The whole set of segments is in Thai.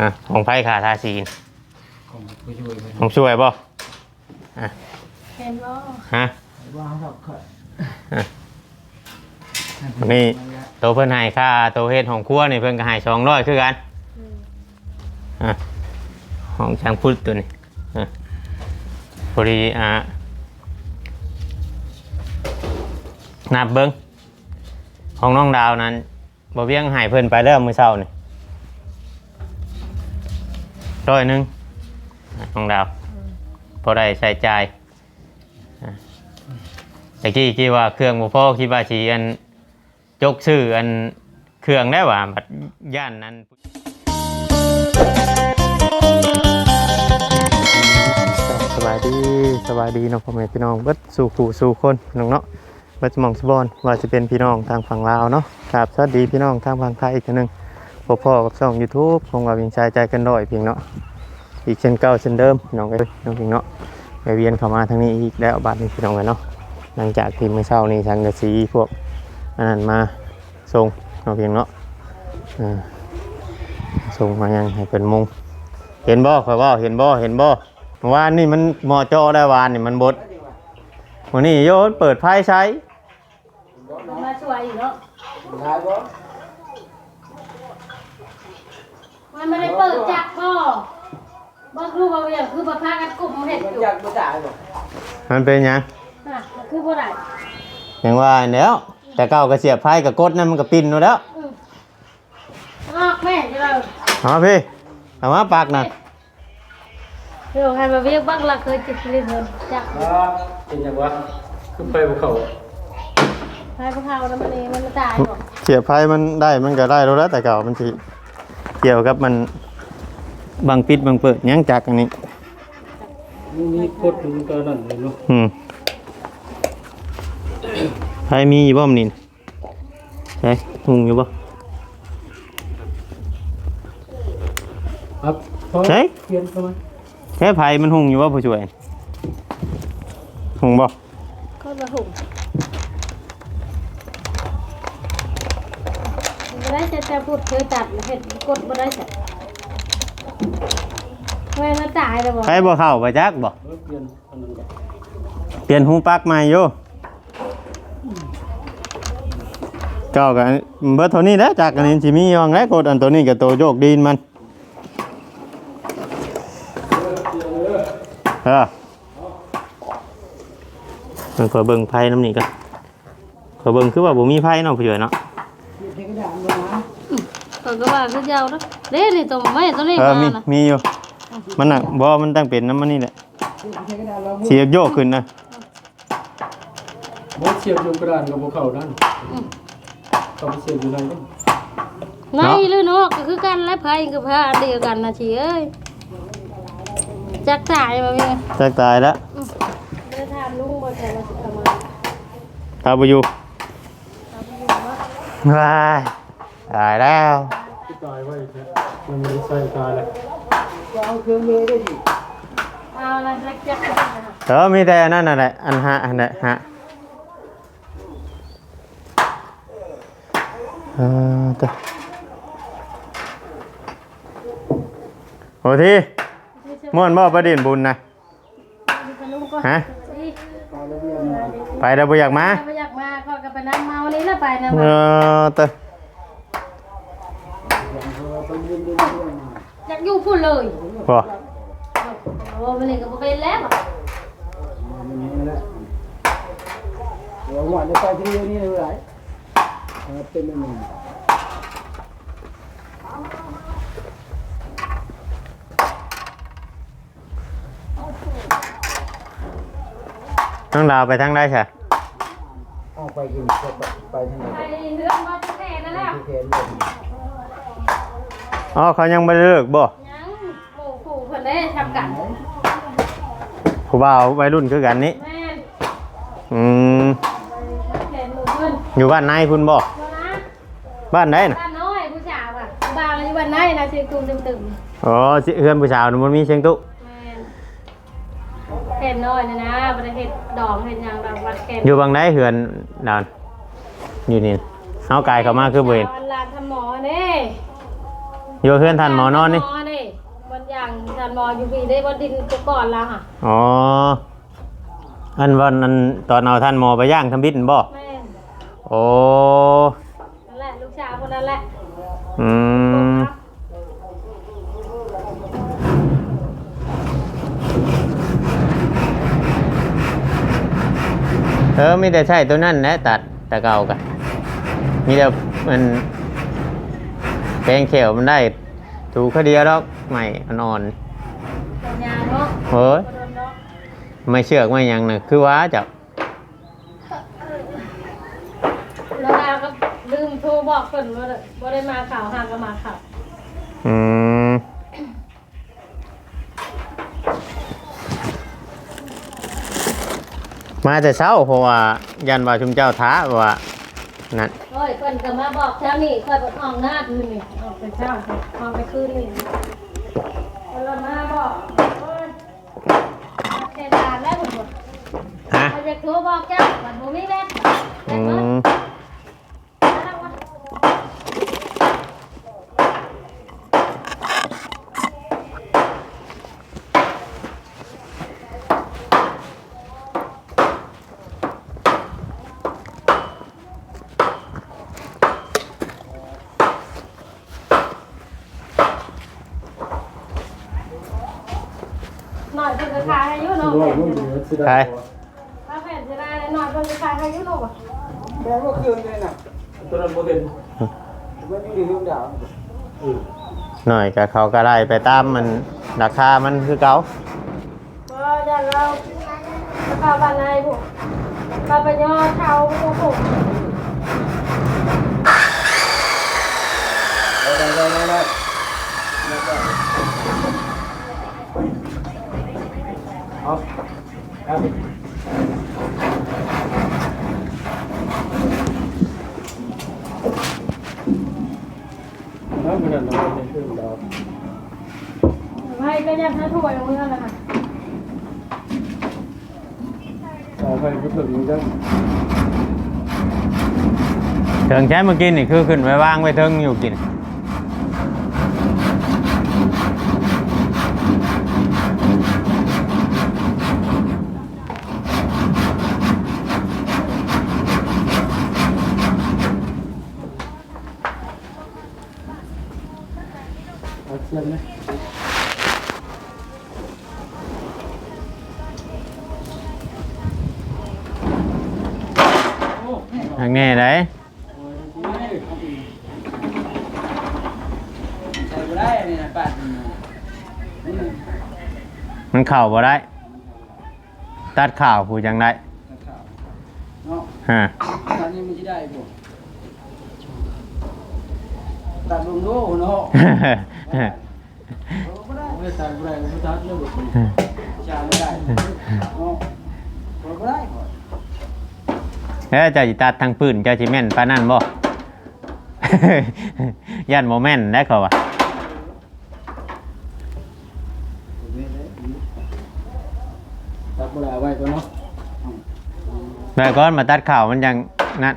อะของไผ่ขาทาสีของผู้ช่วยเพิ่นของช่วยบ่เห็นบ่ฮะวางดอกเขินวันนี้ตัวเพิ่นให้ค่าตัวเฮ็ดของครัวนี่เพิ่นก็ให้200คือกันอืมอะของช่างพุทธตัวนี้อะพอดีอะนับเบิ้งของน้องดาวนั้นบ่เวียงใหายเพิ่นไปเริ่มมื้อเช้านี่ ร้อยหนึงอะน้องดาวพอได้ใช้จ่ายอะแต่กี้คิดว่าเครื่องบ่พอคิดว่าสิอันจกซื้ออันเครื่องได้ว่าบัดย่านนั้นสบายดีสบายดีเน้องพ่อแม่พี่น้องเบิดสู่ผู้สู่คนน้องเนาะเบิดสมองสบอนว่าจะเป็นพี่น้องทางฝั่งลาวเนาะครับสวัสดีพี่น้องทางฝั่งไทยอีกทีหนึง พบพ่อกับช่อง YouTube คงว่าวิงชายใจกันด้อยเพียงเนาะอีกเช่นเก่าเช่นเดิมน้องเอ้ยน้องเพียงเนาะไปเวียนเข้ามาทางนี้อีกแล้วบัดนี้พี่น้องกันเนาะหลังจากที่เมื่อเช้านี้ทางกระสีพวกอันนั้นมาส่งน้องเพียงเนาะส่งมายังให้เป็นมุงเห็นบ่ข่อยบ่เห็นบ่เห็นบ่เมื่อวานนี่มันหมอจอได้วานนี่มันบดวันนี้โยนเปิดไพ่ใช้มาช่วยอยู่เนาะ ได้บ่ มันไม่ได้เปิดจักบ่บ่รู้ว่าอย่างคือบ่พากันกลุ่มเฮ็ดมันอยู่จักบ่จ่ายบ่มันเป็นหยังน่ะมันคือบ่ได้อย่างว่าแล้ว แต่เก้าก็เสียบไพ่กับกดนั่นมันก็ปิ้นอยู่แล้วอืมออกแม่จะเราเอามาพี่เอามาปากนั่นเดี๋ยวให้มาเวียกบักละเคยจิตเรียนเพิ่นจักอ่าเป็นจังวะคือไปบ่เข้าให้พวกเขาแล้วมันเองมันตายบ่เสียบไพ่มันได้มันก็ได้แล้วแล้วแต่เก่ามันสิ เกี่ยวกับมันบางปิดบางเปิดหยังจักอันนี้มันมีกดมันก็นั่นเลยเนาะอืมไพ่มีอยู่บ่มนนี่ใช่หุงอยู่บ่ครับพอใช่เปลี่ยนเข้ามาแค่ไพ่มันหุงอยู่บ่ผู้ช่วยหุงบ่ก็มาหุ่ม ได้จะจะพูดเคยตัดเฮ็ดกดบ่ได้จะแม่มันตายแล้วบ่ไพ่บ่เข้าไปจักบ่เออเปลี่ยนอันนั้นก็เปลี่ยนหูปักใหม่อยู่เก่ากันเบิดเท่านี้แล้วจากอันนี้สิมียองแล้วกดอันตัวนี้กับตัวโยกดินมันเออมันขอเบิ่งไพ่น้ำนี่กันขอเบิ่งคือว่าบ่มีไพ่เนาะผู้ช่วยเนาะ ออก็ว่าคือยาวเนาะเด้นี่ตัวไม้ตัวนี้เออมามีน่ะมีอยู่ มันน่ะบ่มันตั้งเป็นน้ำมันนี่แหละ เสียบโยกขึ้นนะบ่เสียบอยู่กระดานก็บ่เข้านั่นต้องเสียบอยู่ไหนกันไงหรือเนาะก็คือกันและไผกับพระอันเดียวกันนะชีเอ้ยจักตายมาเมียจักตายแล้วเดี๋ยวถามลุงบ่แต่ละสิเอามาตาบ่อยู่ว้ายตายแล้ว ที่ตายไว้แท้มันไม่ใส่ตายเลยเอาละจักจักจักนะเออมีแต่นั่นน่ะแหละอันฮะอันนั้นฮะเออตัวโอ้ทีม่วนบ่ประเด็นบุญนะฮะไปแล้วบ่อยากมาถ้าบ่อยากมาก็ก็ไปนั่งเมานี่แล้วไปนะเออตัว อยากอยู่พุ่นเลยบ่โอ้มันนี่ก็บ่เป็นแล้วอะเดี๋ยวว่าจะไปที่นี่เลยหลายเออเป็นอันนั้นน้องดาวไปทางใดใช่เอาไปกินไปไปทางไหนไปเฮือนบ่จะแท้นั่นแล้วที่เขียนเลย อ๋อเขายังไม่ได้เลิกบ่ยังหมู่ผู้เพิ่นได้ทำกันผู้บ่าววัยรุ่นคือกันนี้แม่นอืมแทนหมู่เพิ่นอยู่บ้านนายพุ่นบ่บ่นะบ้านไหนน่ะบ้านน้อยผู้สาวอะบ้านอยู่บ้านไหนนะชื่อตุ้มตึมตึมอ๋อสิเฮือนผู้สาวน่ะมันมีเชียงตุแม่นแค่น้อยนะนะบ่ได้เฮ็ดดองเฮ็ดหยังดอกวัดแค่อยู่บางไหนเฮือนดานอยู่นี่เฮากายเข้ามาคือบ่เห็นลานทำหมอเด้ อยู่เฮือนท่านหมอนอนนี่หมอเด้ทันมออยู่พี่ได้บ่ดินตัวก่อนละค่ะอ๋ออันวันนั้นตอนเอาท่านหมอไปย่างทำบิดบ่แม่นโอ้นั่นแหละลูกสาวคนนั้นแหละอืมเออมีแต่ใช่ตัวนั่นแหละตัดแต่เก่ากันมีแต่มัน แปลงเขียวมันได้ ถูกคดียวแล้วใหม่อ่อนปัญญาเนาะๆเฮ้ยบ่โดนเนาะไม่เชือกไม่หยังน่ะคือว่าจะแล้วดาวก็ลืมโทรบอกเพิ่นว่าบ่ได้มาข่าวห่างก็มาข่าวอืมมาแต่เช้าเพราะว่ายันว่าชุมเจ้าท้าว่า นั่นโอ้ยเพิ่นก็มาบอกเช้านี่ค่อยไปออกหน้าคืนนี่ออกไปเช้าออกไปคืนนี่เพิ่นละมาบอกโอ้ยมาเทดานแล้วเพิ่นบอกฮะ เขาจะโทรบอกเจ้าบัดบ่มีแม่นแม่อืนเบิดม แล้ววะ หน่อยเพิ่นก็ขายให้อยู่เนาะโลแผ่กนมันสิเหลืได้อสิได้ถ้าแผ่นสิได้หน่อยเพิ่นก็ขายให้อยู่เนาะว่ะแม่ว่าเครื่องเลยน่ะตัวนั้นบ่เห็นมันอยู่ในเครื่องดาวเออหน่อยกับเขาก็ได้ไปตามมันราคามันคือเก่าเพราะอย่าเราข้าวบ้านในพวกข้าวไปย่อเช้าพวกผมได้ได้ได้ได้ เอาแล้วมันนั่นเราเป็นเครื่องดาวให้ก็ยังถ้าถ้วยมือนั่นแหละค่ะเอไปก็ถึงจังเถิงใช้เมื่อกี้นี่คือขึ้นไปว้วางไว้เทิงอยู่กิน เอาเชียนไหม ทางนี้ได้ ใส่บ่ ได้นี่นะป้านี่มันเข่าบ่ได้ ตัดข่าวผู้จังได้เนาะฮะตอนนี้มันสิได้บ่ตัดลงโลเนาะบ่ได้ไม่ตัดบ่ได้บ่ตัดเลยบ่ชาไม่ได้เนาะบ่ได้บ่แล้วเจะจิตัดทางปืนเจ้าจิแม่นปานนั่นบ่ยันโมแม่นได้เขาว่ะ ตัดบ่ได้ไว้ก่อนเนาะ แบบก้อนมาตัดข่าวมันยังนั่น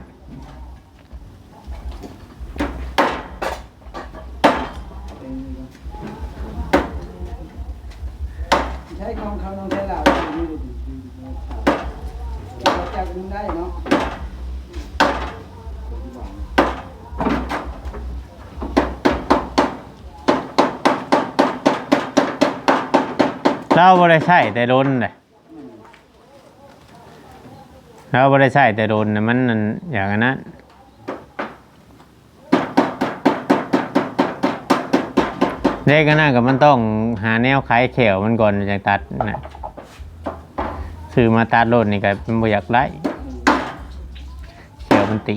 ใช้ของเขาต้องใช้ลาวนี่ดูจับมึงได้เนาะเราบ่ได้ใช้แต่โดนเลย เราไม่ได้ใช่แต่โดนน่ะมันนั่นอย่างนั้นเด็กก็น่ากับมันต้องหาแนวคล้ายเขียวมันก่อนจากตัดนะซื้อมาตัดโลดนี่ก็มันบ่อยากไล่เขียวมันตี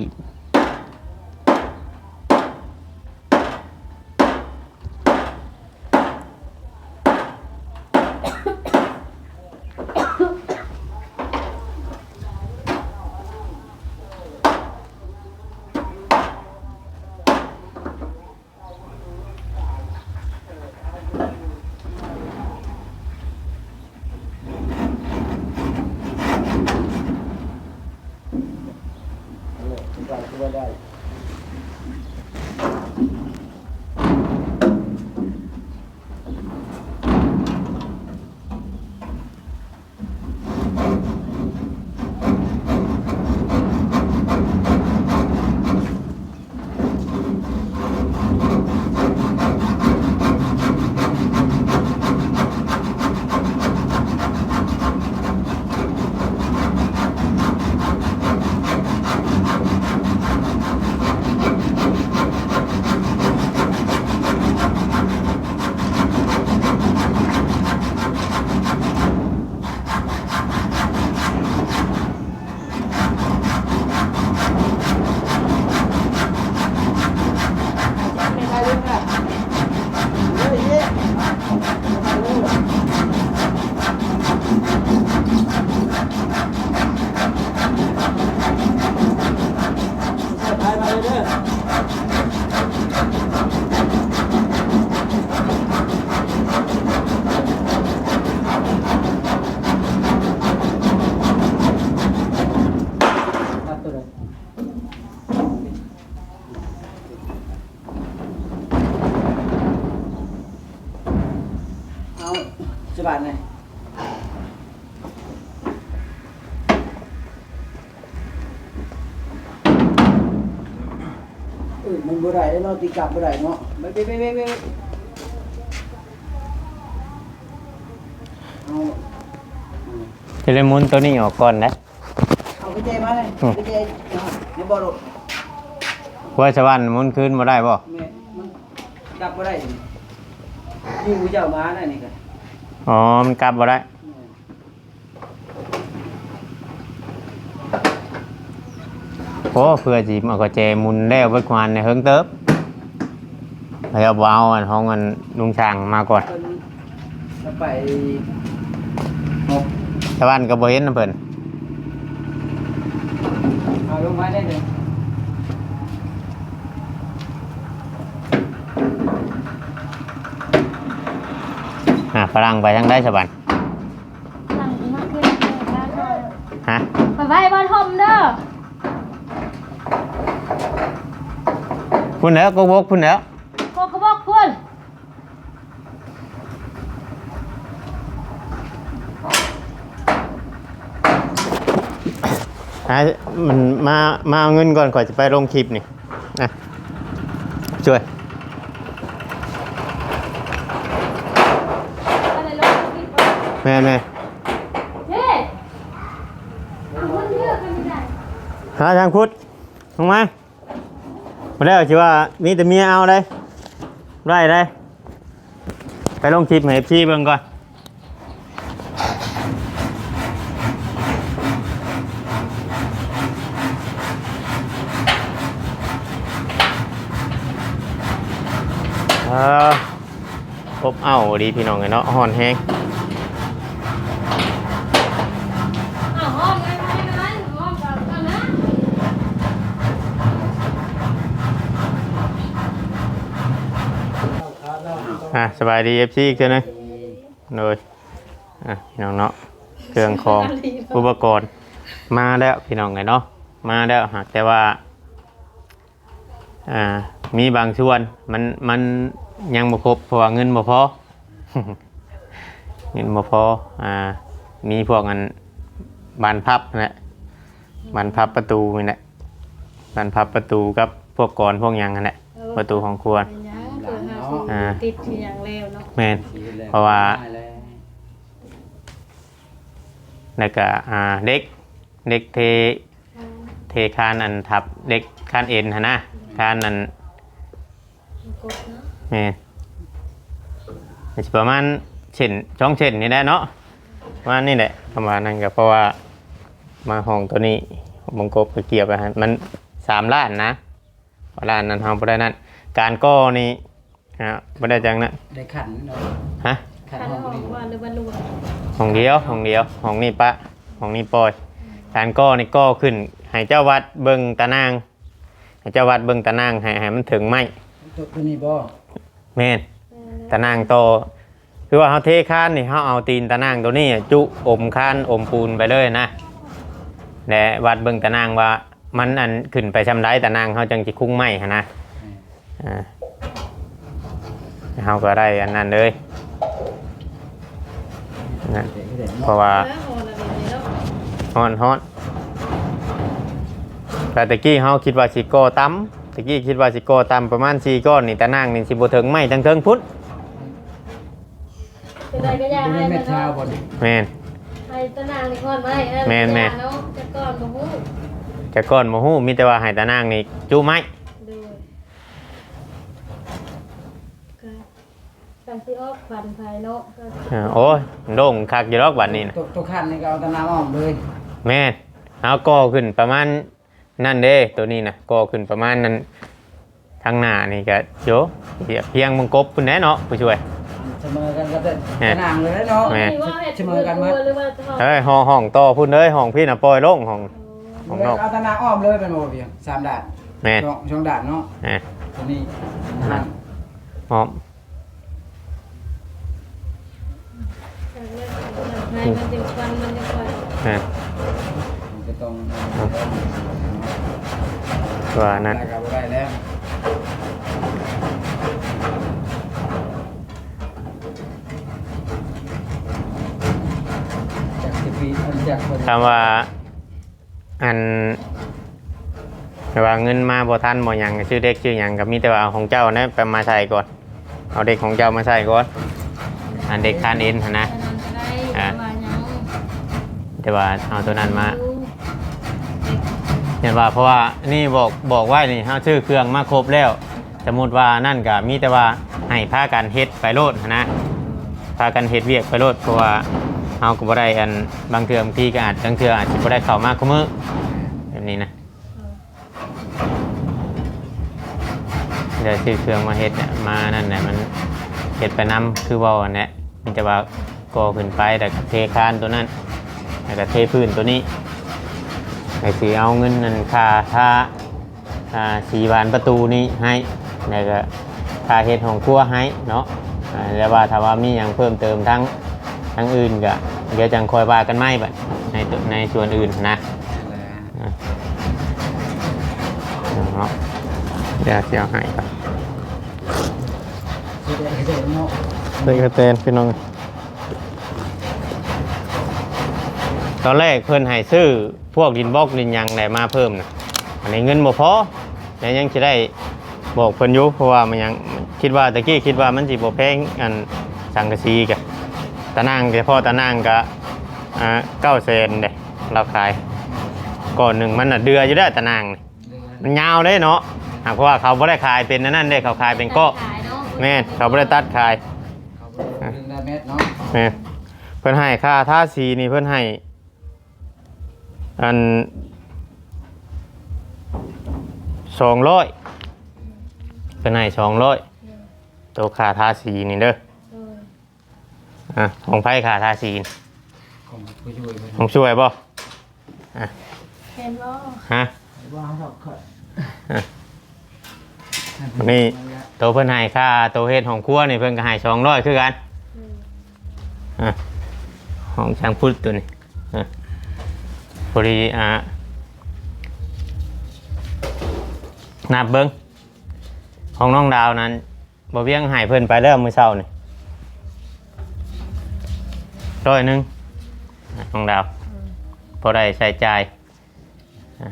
เอาสิบบาทไงเออมันบ่ได้เนาะตีกลับบ่ได้เนาะไปไปไปไปเอา เทเลมุนตัวนี้ออกก่อนนะ จมาเลยอืมไปเจเอาในบ่อรถว่าชาวบ้านหมุนคืนบ่ได้บ่แม่มันกลับบ่ได้อยู่เจ้ามาได้นี่ก็อ๋อ มันกลับบ่ได้โอ้เพื่อจีมเอากระเจหมุนแล้วไว้ควานในเฮิงเติบแล้วเอาเอาอันห้องอันลุงช่างมาก่อนเพิ่นจะไปหกชาวบ้านก็บ่เห็นนำเพิ่นเอาลง มาได้เลยอะฝรั่งไปทางได้ชาวบ้านสั่งมาขึ้นบ้านเลยฮะไปไว้บ้านทมเด้อพุ่นแล้วก็วกพุ่นแล้ว พวกกระบอกพุ่น ฮะมันมามาเอาเงินก่อนก่อนจะไปลงคลิปนี่นะช่วยอะไรลงคิดว่าแม่แม่เฮ้ยมันเยอะกันไม่ได้หาทางพุทธลงมามาแล้วคิดว่ามีแต่เมียเอาเลยได้เลยไปลงคลิปให้พี่เบิ่งก่อนเอออบเอา ดีพี่น้องไงเนาะหอนแห้งอ้าวห้องไงไงไงห้องกับกันนะอะสบายดีเอฟซีอีกเท่านึงโดยอะพี่น้องเนาะเครื่องของอุปกรณ์มาแล้วพี่น้องไงเนาะมาแล้วหากแต่ว่าอ่ามีบางส่วนมันมันยังบ่ครบเพราะว่าเงินบ่พอ เงินบ่พออ่า มีพวกอันบานพับนั่นแหละบานพับประตูนี่แหละบานพับประตูกับพวกกรพวกหยังนั่นแหละประตูของครัว เป็นยังเกิดหาสิติดที่อย่างเร็วเนาะแม่น เพราะว่า แล้วก็อ่าเด็ก เด็กเทเทคานอันทับ เด็กคานเอ็นหนนะคานอันกดเนาะแม่น สิประมาณเช่นช่องเช่นนี่แหละเนาะประมาณนี่แหละประมาณนั้นก็เพราะว่ามาห้องตัวนี้บังกบก็เกี่ยวไปฮะมันสามล้านนะล้านนั้นเฮาบ่ได้นั่นการก่อนี่ฮะบ่ได้จังนั้นได้ขันเนาะฮะขันคันห้องห้องนี่ว่าหรือว่าลวงห้องเดียวห้องเดียวห้องนี้ปะห้องนี้ปล่อยการก่อนี่ก่อขึ้นให้เจ้าวัดเบิ่งตะนางให้เจ้าวัดเบิ่งตะนางให้ให้มันถึงไหมตัวตัวนี้บ่แม่น ตะนางโตคือว่าเฮาเทคานนี่เฮาเอาตีนตะนางตัวนี้จุอมคานอมปูนไปเลยนะและวัดเบิ่งตะนางว่า มันอันขึ้นไปชำได้ตะนางเฮาจังสิคุ้งไหมนะอ่าเฮาก็ได้อันนั้นเลยนะเพราะว่าห้องอะไรเนาะฮ้อนฮอนแต่ตะกี้เฮาคิดว่าสิก่อต่ำตะกี้คิดว่าสิก่อต่ำประมาณ4ก้อนนี่ตะนางนี่สิบ่ถึงไหมทั้งเทิงพุทธ เป็นไรก็อยากตัวให้นี้มัเม็นดเช้าเนาะบ่นี่แม่นให้ตะนางนี่ก่อนไหมแม่นแม่นเนาะจะก่อนบ่ฮู้แต่ก่อนบ่ฮู้มีแต่ว่าให้ตะนางนี่จุไหมดูก็การสิออกฟันภายเนาะก็เออโอ้ยโด่งคักอยู่ดอกบัดนี้นะตัวตัวขันนี่ก็เอาแตะน้ำออกเลยแม่นเอาก่อขึ้นประมาณนั่นเด้ตัวนี้นะก่อขึ้นประมาณนั้นทางหน้านี่ก็โยเพียเพียงมังกบพุ่นแน่เนาะผู้ช่วยเส มอกันกับแต่แม่ตะนางเลยเนาะแม่นี่ว่าเฮ็ดเสมอกันมั้ยหรือว่าจะเฮ้ยห้องห้องต่อพุ่นเอ้ยห้องพี่น่ะปล่อยลงห้องของนอกเอาตะนางอ้อมเลยเป็นบ่เพียงสามด่านแม่นช่องช่องด่านเนาะแหมตัวนี้นั่นหอมให้มันจึงฟันมันจึงค่อยแหมมันก็ต้องว่านั้นได้กับบ่ได้แล้ว คนคำว่าอันแต่ว่าเงินมาบ่ทันบ่หยังชื่อเด็กชื่อหยังก็มีแต่ว่าเอาของเจ้านะไปมาใส่ก่อน เอาเด็กของเจ้ามาใส่ก่อน อันเด็กทานเอ็นหั้นนะอันนั้นก็ได้ว่าหยังแต่ว่าเอาตัวนั้นมาเห็นว่าเพราะว่านี่บอกบอกว่านี่เฮาชื่อเครื่องมาครบแล้ว สมมุติว่านั่นก็มีแต่ว่าให้พากันเฮ็ดไปโลดหั้นนะพากันเฮ็ดเวียกไปโลดเพราะว่า เฮาก็บ่ได้อันบางเทื่อบางทีก็อาจบางเทื่ออาจสิบ่ได้เข้ามาคุมื้อแบบนี้นะเดี๋ยวซื้อเครื่องมาเฮ็ดเนี่ยมานั่นแหละมันเฮ็ดไปนํคือเว้าอันเนี้ยมีแต่ว่าก่อขึ้นไปแต่เทคานตัวนั้นแล้วก็เทพื้นตัวนี้ไอ้สีเอาเงินนั่นค่าค่าอ่าสีบานประตูนี้ให้แล้วก็ค่าเฮ็ดของครัวให้เนาะแล้วว่าถ้าว่ามีอย่างเพิ่มเติมทั้ง ทั้งอื่นก็เดี๋ยวจังคอยว่ากันไม่บัดในตัวในส่วนอื่นนะอ่าเนาะเดี๋ยวเสียวให้ครับที่ได้เด็กเนาะเลยกระเตนพี่น้องตอนแรกเพิ่นให้ซื้อพวกดินบล็อกดินหยังได้มาเพิ่มนะอันนี้เงินบ่พอแล้วยังจะได้บอกเพิ่นอยู่เพราะว่ามันยังคิดว่าตะกี้คิดว่ามันสิบ่แพงอันสังกะสีกะตะนางเฉพาะตะนางก็อ่า9แสนเด้เราขายก่อนหนึ่งมันน่ะเดืออยู่ได้อตะนางนี่มันยาวเด้เนาะหากเพราะว่าเขาบ่ได้ขายเป็นอันนั่นเด้เขาขายเป็นเก็ขายเนาะแม่นเขาบ่ได้ตัดขายเขาเรื่องได้เม็ดเนาะแม่นเพิ่นให้ค่าท่าสีนี่เพิ่นให้อันสองร้อยเพิ่นให้สองร้อยตัวค่าท่าสีนี่เด้อเอออะของไผค่าท่าสีนี่ของผู้ช่วยเพิ่นของช่วยบ่เห็นบ่ฮะว่าดอกเขานี่ตัวเพิ่นให้ค่าตัวเฮ็ดของครัวนี่เพิ่นก็ให้สองร้อยคือกันอืมอะของช่างพุทธตัวนี้อะพอดีอะนับเบิ้งของน้องดาวนั้นบ่เวียงใหายเพิ่นไปแล้วมื้อเช้านี่ ร้อยหนึงอะน้องดาวพอได้ใช้จ่ายอะ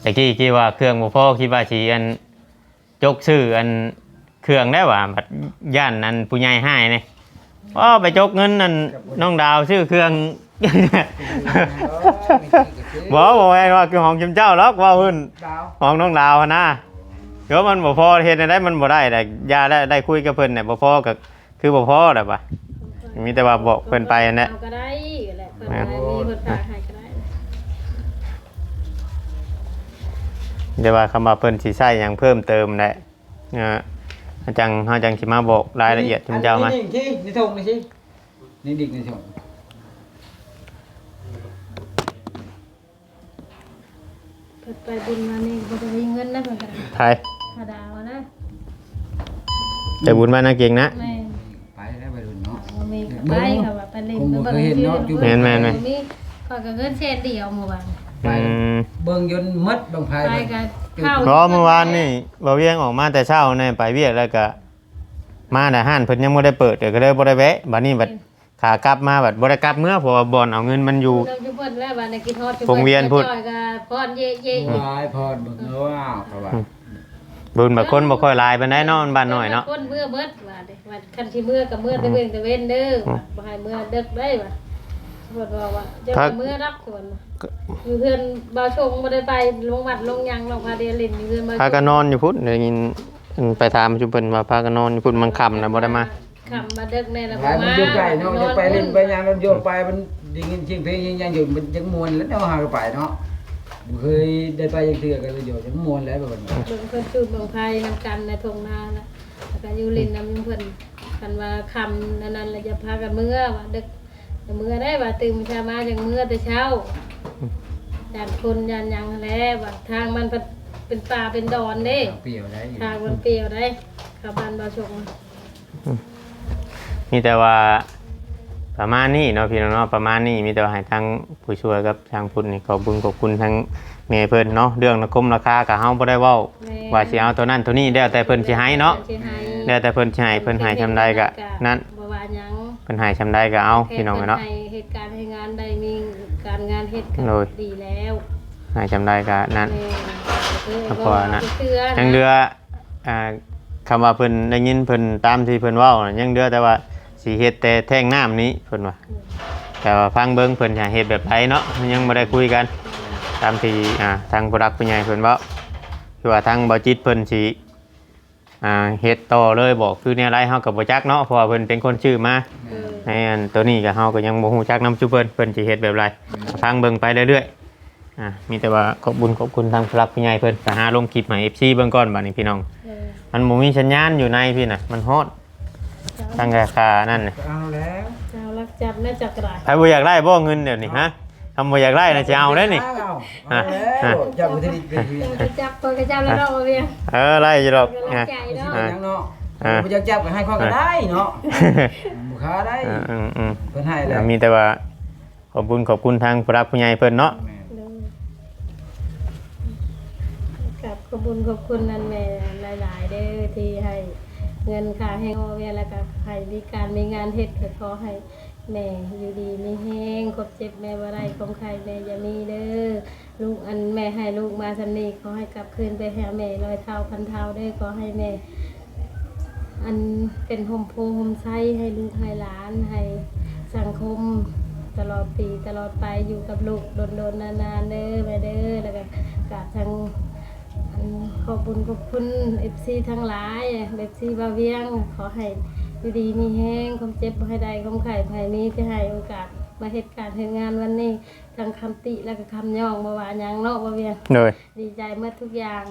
แต่กี้คิดว่าเครื่องบ่พอคิดว่าสิอันจกซื้ออันเครื่องได้ว่าบัดย่านนั้นผู้ใหญ่ให้นี่ว่าไปจกเงินนั่นน้องดาวชื่อเครื่องบอกบอกไงว่าคือของชิมเจ้าล็อกว่าหุ่น ดาวของน้องดาวหั้นนะเดี๋ยวมันบ่พอเฮ็ดได้มันบ่ได้แต่ยาได้ได้คุยกับเพิ่นเนี่ยบ่พอก็คือบ่พอแหละปะ มีแต่ว่าบอกเพิ่นไปอันเนี้ยเอาก็ได้แหละเพิ่นก็ได้มีเพิ่นฝากให้ก็ได้เดี๋ยวว่าคำว่าเพิ่นสิใช้หยังเพิ่มเติมได้นะจังเฮาจังสิมาบอกรายละเอียดชิมเจ้ามานี่ที่ในทงนี่สินี่ดิกในทงเพิ่นไปบุญมานี่บ่ได้มีเงินนะเพิ่นก็ได้ไทยถ้าดาวนะแต่บุญมานาเก่งนะแม่ มีก็ไปค่ะว่าไปเล่นคงบ่เคยเห็นเนาะอยู่แม่นแม่นแม่น มีข้อยก็เงินเศษเดียวเมื่อวานอืมเบิ่งยนต์มัดบางไผไปกันข้าวเพราะเมื่อวานนี่บ่เวียงออกมาแต่เช้าเนี่ยไปเวียกแล้วก็ มาแต่ห้านเพิ่นยังบ่ได้เปิดเดี๋ยวก็เลยบ่ได้แวะบัดนี้บัดขากลับมาบัดบ่ได้กลับเมื่อเพราะว่าบ่อนเอาเงินมันอยู่ เราจะเพิ่นแล้วว่าในกินฮอดวงเวียนพูด จอยก็พรเย่เย่วายพอดเบิ่งแล้วว้าวเขาว่า บุญบัดคนบ่ค่อยหลายปานใดเนาะมันบ้านน้อยเนาะ คนเมื่อเบิดว่าเด้ว่าคันสิเมื่อก็เมื่อแต่เว้นแต่เว้นเด้อว่าบ่ให้เมื่อเดึกได้ว่าเพิ่นว่าว่าจะไปเมื่อรับส่วนอยู่เพื่อนบ่าวชงบ่ได้ไปลงวัดลงหยังลงพาเดียลินอยู่เพื่อนบ่าวชงพากันนอนอยู่พุ่นได้ยินไปถามจุเพิ่นว่าพากันนอนอยู่พุ่นมันค่ำน่ะบ่ได้มาคำมาเดึกแน่แล้วไปมันอยู่ใกล้เนาะจะไปเล่นไปหยังมันโยกไปมันได้ยินเสียงเพลงยังยังอยู่มันยังมวนแล้วเนาะหาก็ไปเนาะบ่ เคยได้ไปยังเทื่อกันเลยอยู่ยังมวนแล้วแบบนี้เบิ่งเพิ่นสูบเบิ่งไผนำกันในทงนาน่ะแล้วก็อยู่ลินนำเพิ่นกันว่าคำนั้นนั้นแล้วจะพากันเมื่อว่าดึกแต่เมื่อได้ว่าตื่นเช้ามาจังเมื่อแต่เช้าย่านคนย่านหยังแล้วว่าทางมันเป็นเป็นป่าเป็นดอนเด้ เปรี้ยวได้อยู่ทางมันเปลี่ยวได้เข้าบ้านบ่าวชงมีแต่ว่า ประมาณนี้เนาะพี่น้องเนาะประมาณนี้มีแต่ว่าให้ทางผู้ช่วยกับทางพุ่นนี่ขอบคุญขอบคุณทางแม่เพิ่นเนาะเรื่องราคมราคาก็เฮาบ่ได้เว้าว่าสิเอาตัวนั้นตัวนี้แล้วแต่เพิ่นสิให้เนาะสิให้แล้วแต่เพิ่นสิให้เพิ่นให้ชำใดก็นั่นบ่ว่าหยังเพิ่นให้ชำใดก็เอาพี่น้องเนาะแค่พิ่ให้เหตุการณ์ให้งานใดมีการงานเฮ็ดก็โดยดีแล้วหายจำได้ก็นั้นแม่เอ้ยครับพอนะเตือนยังเดืออ่าคำว่าเพิ่นได้ยินเพิ่นตามที่เพิ่นเว้าน่ะยังเดือแต่ว่า สิเฮ็ดแต่แท่งน้ำนี้เพิ่นว่าแต่ว่าฟังเบิ่งเพิ่นจะเฮ็ดแบบไรเนาะมันยังบ่ได้คุยกัน ตามที่อ่าทางผู้รักผู้ใหญ่เพิ่นเว้าคือว่าทางบ่จิตเพิ่นสิอ่าเฮ็ดต่อเลยบอกคือแนวไรเฮาก็บ่จักเนาะเพราะว่าเพิ่นเป็นคนชื่อมาเออในอันตัวนี้ก็เฮาก็ยังบ่ฮู้จักนำจุเพิ่นเพิ่นสิเฮ็ดแบบไรฟังเบิ่งไปเรื่อยๆอ่ามีแต่ว่าขอบคุญขอบคุณทางผู้รักผู้ใหญ่เพิ่นก็หาลงคลิปให้ FC เบิ่งก่อนบัดนี้พี่น้องเออมันบ่มีสัญญาณอยู่ในพี่น่ะ มันฮอด ทางราคานั่นน่ะเอาแล้วเจ้ารักจับน่าจักรายใครบ่อยากได้บ่เงินเดี๋ยวนี้ฮะทำบ่อยากได้น่ะสิเอาได้นี่ เอาเอาแล้วจับมือที่เป็นเพียงเจ้าจะจับตัวกระจับแล้วเราเอาเวียงเออไล่อยู่ดอกกำลัอะงใจเนาะยังเนาะอ่าบ่อยากจับก็ให้ข้อก็ได้เนาะบุคาได้อืมอืมอืมเพิ่นให้แล้วมีแต่ว่าขอบคุณขอบคุณทางผู้รักผู้ใหญ่เพิ่นเนาะ แม่กับขอบคุณขอบคุณนั่นแม่หลายๆเด้อที่ให้ เงินค่าให้โอเวียแล้วก็ให้มีการมีงานเฮ็ดก็ขอให้แม่อยู่ดีมีแห้งครบเจ็บแม่บ่ได้ของใครแม่อย่ามีเด้อลูกอันแม่ให้ลูกมาสำนีขอให้กลับคืนไปหาแม่ร้อยเท่าพันเท่าเด้อขอให้แม่ อันเป็นโฮมโพโฮมไซให้ลูกให้หลานให้สังคมตลอดปีตลอดไปอยู่กับลูกโดนๆนานๆเด้อแม่เด้อแล้วก็กราบทาง ขอบคุญขอบคุณเอฟซีทั้งหลายเอฟซีบาเวียง ขอให้อยู่ดีมีแห้งความเจ็บบ่ให้ใดความไข่ภายนี้ที่ให้โอกาสมาเหตุการณ์เหตุงานวันนี้ทั้งคำติและก็คำย่องบ่ว่าหยังเนาะบาเวียงเลยดีใจเมื่อทุกอย่าง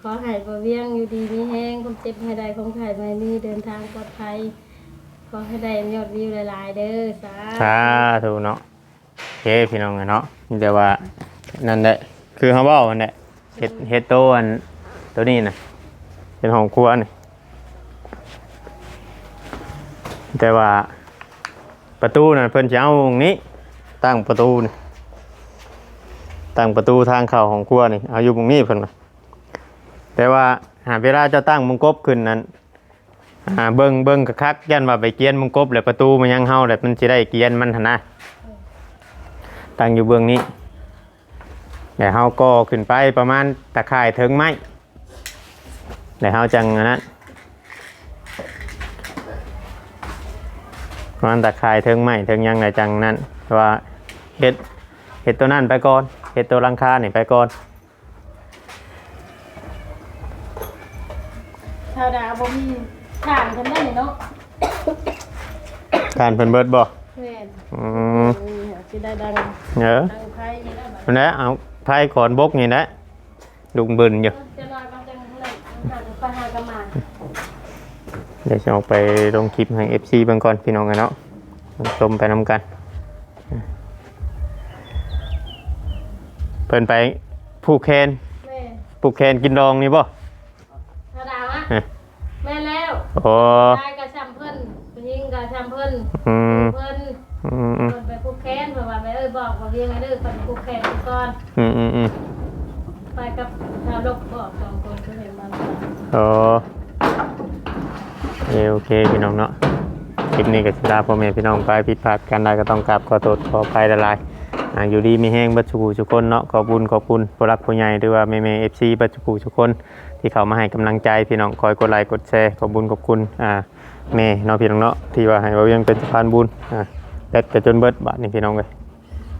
ขอให้บ่เวียงอยู่ดีมีแห้งความเจ็บให้ได้ของไข่ไม่มีเดินทางปลอดภัยขอให้ได้ยอดวิวหลายๆเด้อสาสาธุเนาะโอเคพี่น้องเนาะมีแต่ว่านั่นแหละคือเฮาเว้านั่นแหละ เฮ็ดเฮ็ดโตอันตัวนี้น่ะเป็นห้องครัวนี่แต่ว่าประตูน่ะเพิ่นสิเอาตรงนี้ตั้งประตูนี่ตั้งประตูทางเข้าของครัวนี่เอาอยู่ตรงนี้เพิ่นว่าแต่ว่าหาเวลาจะตั้งมุงกบขึ้นนั้นอ่าเบิ่งเบิ่งคักยันว่าไปเกียนมุงกบแล้วประตูมันยังเฮาแล้วมันสิได้เกียนมันหั่นนะตั้งอยู่เบื้องนี้ แล้วเฮาก็ขึ้นไปประมาณตะข่ายถึงไม้แล้วเฮาจังอันนั้นประมาณตะข่ายถึงไม้ถึงหยังไงจังนั้นแต่ว่าเฮ็ดเฮ็ดตัวนั้นไปก่อนเฮ็ดตัวหลังคานี่ไปก่อนชาวดาบ่มีทางกันได้เนาะการเพิ่นเบิดบ่แม่นอืมนี่ค่ะสิได้ดังเด้อดังไพ่นี่ได้บัดนั่นแหละเอา ไพ่ขอนบกนี่แหละดุงบึนอยู่จะลอยมาจังเท่าไหร่หาไปหากันมาเดี๋ยวจะออกไปลงคลิปให้ FC เบางก่อนพี่น้องกันเนาะชมไปนำกัน เพิ่นไปผูกแคนแม่ผูกแคนกินดองนี่บ่ชาวดาวะเอ้ยแม่แล้วโอ้ชายก็ช้ำเพิ่นผู้หญิงก็ช้ำเพิ่นอืมเพิ่นอืมอืมเพิ่นไป ว่าแม่เอ้ยบอกว่าเรียงไงเด้อเพิ่นผูแขนก่อนอืมอืมอืมไปกับชาวลกบอกสองคนก็เห็นมันโอ้เอโอเคพี่น้องเนาะคลิปนี้ก็สิลาพ่อแม่พี่น้องไปผิดพลาดกันได้ก็ต้องกราบขอโทษขออภัยละลายอ่าอยู่ดีมีแห้งบัจจุกุทุกคนเนาะขอบคุญขอบคุณผู้รักผู้ใหญ่หรือว่าแม่แม่เอฟซีบัจจุกุทุกคน ที่เขามาให้กำลังใจพี่น้องคอยกดไลค์กดแชร์ขอบคุญขอบคุณอ่าแม่เนาะพี่น้องเนาะที่ว่าให้เรายังเป็นสะพานบุญอ่า แบตกระจนเบิดบาทนี่พี่น้องเลย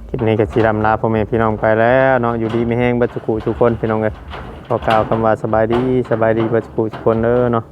คลิปนี้ก็สีดำลาพ่อแม่พี่น้องไปแล้วเนาะอยู่ดีไม่แห้งบัจจุกุทุกคนพี่น้องเลยขอกล่าวคำว่าสบายดีสบายดีบัจจุกุทุกคนเด้อเนาะ